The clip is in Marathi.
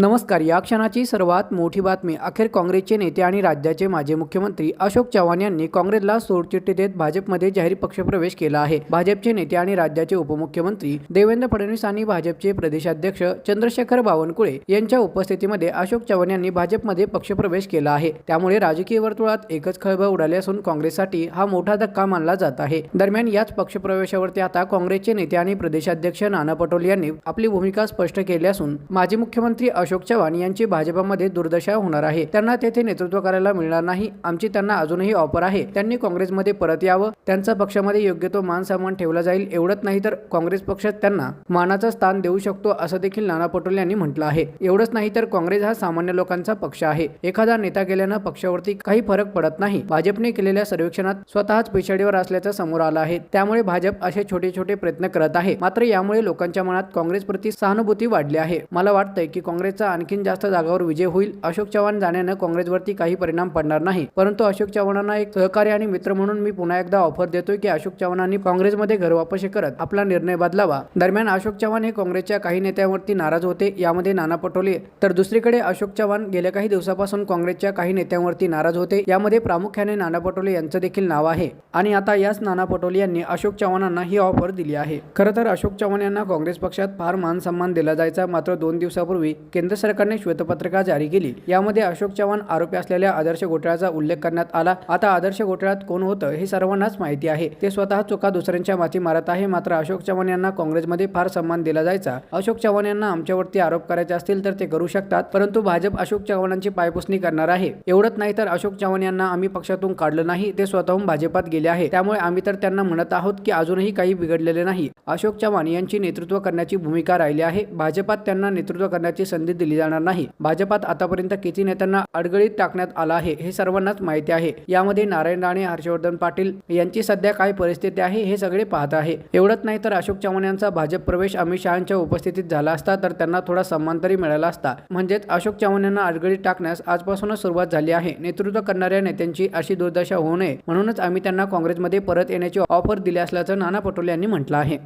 नमस्कार या क्षणाची सर्वात मोठी बातमी. अखेर काँग्रेसचे नेते आणि राज्याचे माजी मुख्यमंत्री अशोक चव्हाण यांनी काँग्रेसला सोडचिठ्ठी देत भाजपमध्ये जाहीर पक्षप्रवेश केला आहे. भाजपचे नेते आणि राज्याचे उपमुख्यमंत्री देवेंद्र फडणवीस आणि भाजपचे प्रदेशाध्यक्ष चंद्रशेखर बावनकुळे यांच्या उपस्थितीमध्ये अशोक चव्हाण यांनी भाजपमध्ये पक्षप्रवेश केला आहे. त्यामुळे राजकीय वर्तुळात एकच खळबळ उडाली असून काँग्रेससाठी हा मोठा धक्का मानला जात आहे. दरम्यान याच पक्षप्रवेशावरती आता काँग्रेसचे नेते आणि प्रदेशाध्यक्ष नाना पटोले यांनी आपली भूमिका स्पष्ट केली असून माजी मुख्यमंत्री अशोक चव्हाण यांची भाजपामध्ये दुर्दशा होणार आहे. त्यांना तेथे नेतृत्व करायला मिळणार नाही. आमची त्यांना अजूनही ऑफर आहे. त्यांनी काँग्रेसमध्ये परत यावं. त्यांचा पक्षामध्ये योग्य तो मान सन्मान ठेवला जाईल एवढंच नाही तर काँग्रेस पक्षात त्यांना मानाचं स्थान देऊ शकतो असं देखील नाना पटोले यांनी म्हटलं आहे. एवढंच नाही तर काँग्रेस हा सामान्य लोकांचा पक्ष आहे. एखादा नेता गेल्यानं पक्षावरती काही फरक पडत नाही. भाजपने केलेल्या सर्वेक्षणात स्वतःच पिछाडीवर असल्याचं समोर आलं आहे. त्यामुळे भाजप असे छोटे छोटे प्रयत्न करत आहे. मात्र यामुळे लोकांच्या मनात काँग्रेस प्रति सहानुभूती वाढली आहे. मला वाटतंय की काँग्रेस काँग्रेसचा आणखीन जास्त जागावर विजय होईल. अशोक चव्हाण जाण्यानं काँग्रेसवरती काही परिणाम पडणार नाही. परंतु अशोक चव्हाणांना एक सहकारी आणि मित्र म्हणून मी पुन्हा एकदा ऑफर देतोय की अशोक चव्हाणांनी काँग्रेसमध्ये घर वापसी करत आपला निर्णय बदलावा. दरम्यान अशोक चव्हाण हे काँग्रेसच्या काही नेत्यांवरती नाराज होते. यामध्ये नाना पटोले. तर दुसरीकडे अशोक चव्हाण गेल्या काही दिवसापासून काँग्रेसच्या काही नेत्यांवरती नाराज होते. यामध्ये प्रामुख्याने नाना पटोले यांचं देखील नाव आहे. आणि आता याच नाना पटोले यांनी अशोक चव्हाणांना ही ऑफर दिली आहे. खरं तर अशोक चव्हाण यांना काँग्रेस पक्षात फार मान सन्मान दिला जायचा मात्र दोन दिवसापूर्वी केंद्र केंद्र सरकारने श्वेतपत्रिका जारी केली. यामध्ये अशोक चव्हाण आरोपी असलेल्या आदर्श घोटाळ्याचा उल्लेख करण्यात आला. आता आदर्श घोटाळ्यात कोण होतं हे सर्वांनाच माहिती आहे. ते स्वतः चुका दुसऱ्यांच्या माथी मारत आहे. मात्र अशोक चव्हाण यांना काँग्रेसमध्ये फार सन्मान दिला जायचा. अशोक चव्हाण यांना आमच्यावरती आरोप करायचे असतील तर ते करू शकतात. परंतु भाजप अशोक चव्हाणांची पायपुसणी करणार आहे. एवढंच नाही तर अशोक चव्हाण यांना आम्ही पक्षातून काढलं नाही. ते स्वतःहून भाजपात गेले आहे. त्यामुळे आम्ही तर त्यांना म्हणत आहोत की अजूनही काही बिघडलेले नाही. अशोक चव्हाण यांची नेतृत्व करण्याची भूमिका राहिली आहे. भाजपात त्यांना नेतृत्व करण्याची संधी दिली जाणार नाही. भाजपात आतापर्यंत किती नेत्यांना अडगळीत टाकण्यात आला आहे हे सर्वांनाच माहिती आहे. यामध्ये नारायण राणे हर्षवर्धन पाटील यांची सध्या काय परिस्थिती आहे हे सगळे पाहत आहे. एवढंच नाही तर अशोक चव्हाण यांचा भाजप प्रवेश अमित शहाच्या उपस्थितीत झाला असता तर त्यांना थोडा सन्मान तरी मिळाला असता. म्हणजेच अशोक चव्हाण यांना अडगळीत टाकण्यास आजपासूनच सुरुवात झाली आहे. नेतृत्व करणाऱ्या नेत्यांची अशी दुर्दशा होऊ नये म्हणूनच आम्ही त्यांना काँग्रेसमध्ये परत येण्याची ऑफर दिली असल्याचं नाना पटोले यांनी म्हटलं आहे.